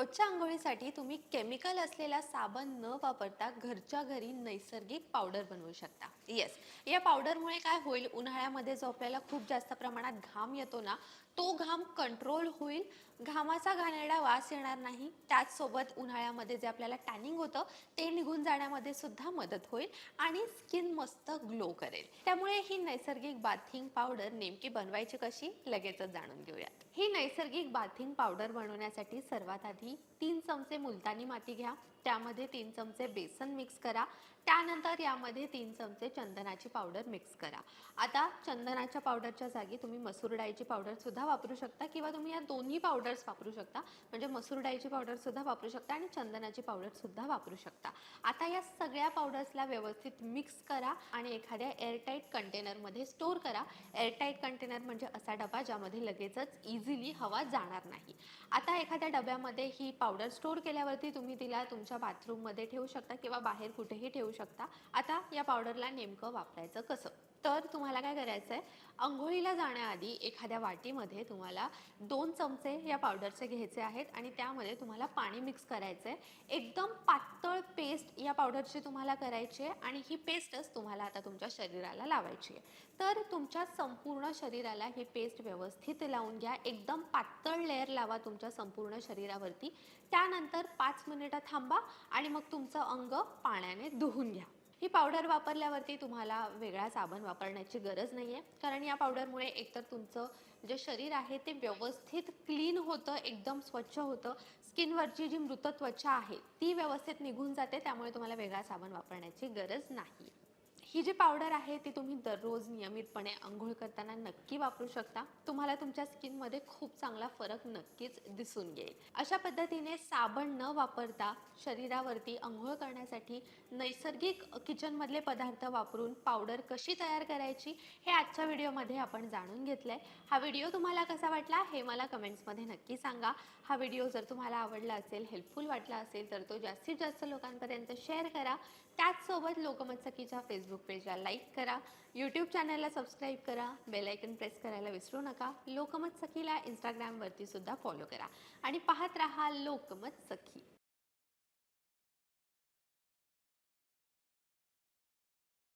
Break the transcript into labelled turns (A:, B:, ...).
A: रोजच्या आंघोळीसाठी तुम्ही केमिकल असलेला साबण न वापरता घरच्या घरी नैसर्गिक पावडर बनवू शकता. येस या पावडरमुळे काय होईल? उन्हाळ्यामध्ये जो आपल्याला खूप जास्त प्रमाणात घाम येतो ना तो घाम कंट्रोल होईल. घामाचा घाणेरडा वास येणार नाही. त्याचसोबत उन्हाळ्यामध्ये जे आपल्याला टॅनिंग होतं ते निघून जाण्यामध्ये सुद्धा मदत होईल आणि स्किन मस्त ग्लो करेल. त्यामुळे ही नैसर्गिक बाथिंग पावडर नेमकी बनवायची कशी? लगेचच जाणून घेऊयात. ही नैसर्गिक बाथिंग पावडर बनवण्यासाठी सर्वात आधी तीन चमचे मुलतानी माती घ्या त्यामध्ये तीन चमचे बेसन मिक्स करा त्यानंतर यामध्ये तीन चमचे चंदनाची पावडर मिक्स करा. आता चंदनाच्या पावडरच्या जागी तुम्ही मसूर डाळीची पावडर सुद्धा वापरू शकता किंवा तुम्ही या दोन्ही पावडर्स वापरू शकता. म्हणजे मसूर डाळीची पावडर सुद्धा वापरू शकता आणि चंदनाची पावडर सुद्धा वापरू शकता. आता या सगळ्या पावडर्सला व्यवस्थित मिक्स करा आणि एखाद्या एअरटाईट कंटेनरमध्ये स्टोअर करा. एअरटाईट कंटेनर म्हणजे असा डबा ज्यामध्ये लगेचच इझिली हवा जाणार नाही. आता एखाद्या डब्यामध्ये ही पावडर स्टोअर केल्यावरती तुम्ही तिला तुमच्या बाथरूममध्ये ठेवू शकता किंवा बाहेर कुठेही ठेवू शकता. आता या पावडरला नेमकं वापरायचं कसं? तर तुम्हाला काय करायचं आहे आंघोळीला जाण्याआधी एखाद्या वाटीमध्ये तुम्हाला दोन चमचे या पावडरचे घ्यायचे आहेत आणि त्यामध्ये तुम्हाला पाणी मिक्स करायचं आहे एकदम पातळ पेस्ट या पावडरची तुम्हाला करायची आहे आणि ही पेस्टच तुम्हाला आता तुमच्या शरीराला लावायची आहे. तर तुमच्या संपूर्ण शरीराला ही पेस्ट व्यवस्थित लावून घ्या. एकदम पातळ लेअर लावा तुमच्या संपूर्ण शरीरावरती. त्यानंतर पाच मिनिटं थांबा आणि मग तुमचं अंग पाण्याने धुवून घ्या. ही पावडर वापरल्यावरती तुम्हाला वेगळा साबण वापरण्याची गरज नाही आहे कारण या पावडरमुळे एकतर तुमचं जे शरीर आहे ते व्यवस्थित क्लीन होतं एकदम स्वच्छ होतं. स्किनवरची जी मृत त्वचा आहे ती व्यवस्थित निघून जाते त्यामुळे तुम्हाला वेगळा साबण वापरण्याची गरज नाही ही जी पावडर आहे ती तुम्ही दररोज नियमितपणे आंघोळ करताना नक्की वापरू शकता. तुम्हाला तुमच्या स्किनमध्ये खूप चांगला फरक नक्कीच दिसून येईल. अशा पद्धतीने साबण न वापरता शरीरावरती आंघोळ करण्यासाठी नैसर्गिक किचनमधले पदार्थ वापरून पावडर कशी तयार करायची हे आजच्या व्हिडिओमध्ये आपण जाणून घेतलं आहे हा व्हिडिओ तुम्हाला कसा वाटला हे मला कमेंट्समध्ये नक्की सांगा. हा व्हिडिओ जर तुम्हाला आवडला असेल हेल्पफुल वाटला असेल तर तो जास्तीत जास्त लोकांपर्यंत शेअर करा. त्याचसोबत लोकमत सखीच्या फेसबुक पेजला लाईक करा यूट्यूब चॅनलला सबस्क्राईब करा बेल आयकन प्रेस करायला विसरू नका लोकमत सखीला इंस्टाग्रामवरती सुद्धा फॉलो करा. आणि पाहत राहा लोकमत सखी.